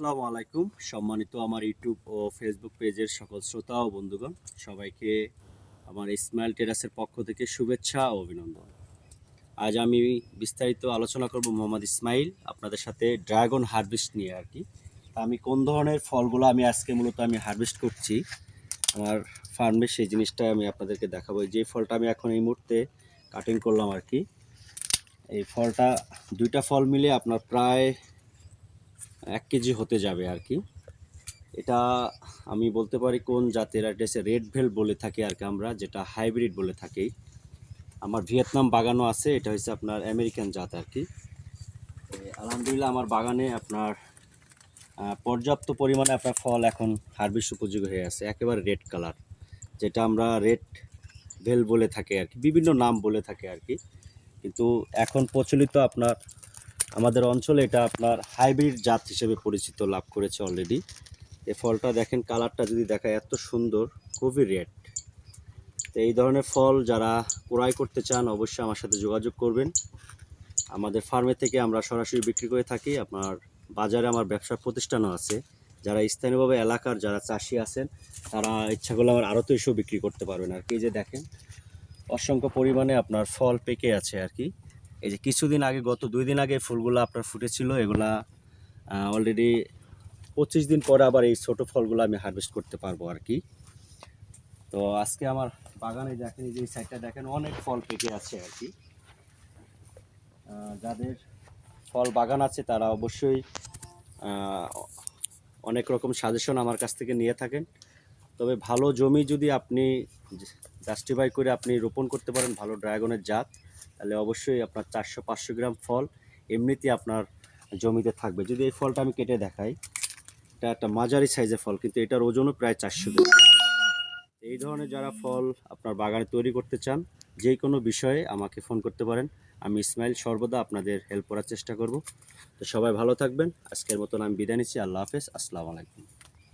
আসসালামু আলাইকুম। সম্মানিত আমার ইউটিউব ও ফেসবুক পেজের সকল শ্রোতা ও বন্ধুগণ, সবাইকে আমার ইসমাইল টেরাসের পক্ষ থেকে শুভেচ্ছা ও অভিনন্দন। আজ আমি বিস্তারিত আলোচনা করব মোহাম্মদ ইসমাইল, আপনাদের সাথে ড্রাগন হারভেস্ট নিয়ে আর কি। তা আমি কোন ধরনের ফলগুলো আমি আজকে মূলত আমি হারভেস্ট করছি, আমার ফার্মে সেই জিনিসটা আমি আপনাদেরকে দেখাবো। যে ফলটা আমি এখন এই মুহূর্তে কাটিং করলাম আর কি। এই ফলটা, দুইটা ফল মিলে আপনার প্রায় এক কেজি হতে যাবে আর কি। এটা আমি বলতে পারি কোন জাতের, এটা রেড ভেল বলে থাকি আর কি আমরা, যেটা হাইব্রিড বলে থাকি। আমার ভিয়েতনাম বাগানও আছে, এটা হচ্ছে আপনার আমেরিকান জাত আর কি। আলহামদুলিল্লাহ আমার বাগানে আপনার পর্যাপ্ত পরিমাণে আপনার ফল এখন হারভেস্ট উপযোগী হয়ে আছে, একেবারে রেড কালার যেটা আমরা রেড ভেল বলে থাকি আর কি, বিভিন্ন নাম বলে থাকে আর কি। কিন্তু এখন প্রচলিত আপনার আমাদের অঞ্চলে এটা আপনার হাইব্রিড জাত হিসেবে পরিচিত, লাভ করেছে অলরেডি এই ফলটা দেখেন, কালারটা যদি দেখায়, এত সুন্দর, খুবই রেড তো এই ধরনের ফল যারা ক্রয় করতে চান, অবশ্যই আমার সাথে যোগাযোগ করবেন। আমাদের ফার্মে থেকে আমরা সরাসরি বিক্রি করে থাকি। আপনার বাজারে আমার ব্যবসা প্রতিষ্ঠানও আছে। যারা স্থানীয়ভাবে এলাকার যারা চাষি আছেন, তারা ইচ্ছা করলে আমার আরও তো এসেও বিক্রি করতে পারবেন। আর কি যে দেখেন, অসংখ্য পরিমাণে আপনার ফল পেকে আছে আর কি। এই যে কিছুদিন আগে, গত দুই দিন আগে ফুলগুলো আপনার ফুটেছিল, এগুলা অলরেডি পঁচিশ দিন পরে আবার এই ছোট ফলগুলো আমি হারভেস্ট করতে পারব আর কি। তো আজকে আমার বাগানে দেখেন যে সাইডটা দেখেন, অনেক ফল পেকে আছে আর কি। যাদের ফল বাগান আছে, তারা অবশ্যই অনেক রকম সাজেশন আমার কাছ থেকে নিয়ে থাকেন। তবে ভালো জমি যদি আপনি জাস্টিফাই করে আপনি রোপণ করতে পারেন, ভালো ড্রাগনের জাত তাহলে অবশ্যই আপনার চারশো, পাঁচশো গ্রাম ফল এমনিতেই আপনার জমিতে থাকবে। যদি এই ফলটা আমি কেটে দেখাই, এটা একটা মাঝারি সাইজের ফল, কিন্তু এটার ওজনও প্রায় চারশো গ্রাম। এই ধরনের যারা ফল আপনার বাগানে তৈরি করতে চান, যে কোনো বিষয়ে আমাকে ফোন করতে পারেন। আমি ইসমাইল সর্বদা আপনাদের হেল্প করার চেষ্টা করব। তো সবাই ভালো থাকবেন। আজকের মতন আমি বিদায় নিচ্ছি। আল্লাহ হাফেজ। আসসালামু আলাইকুম।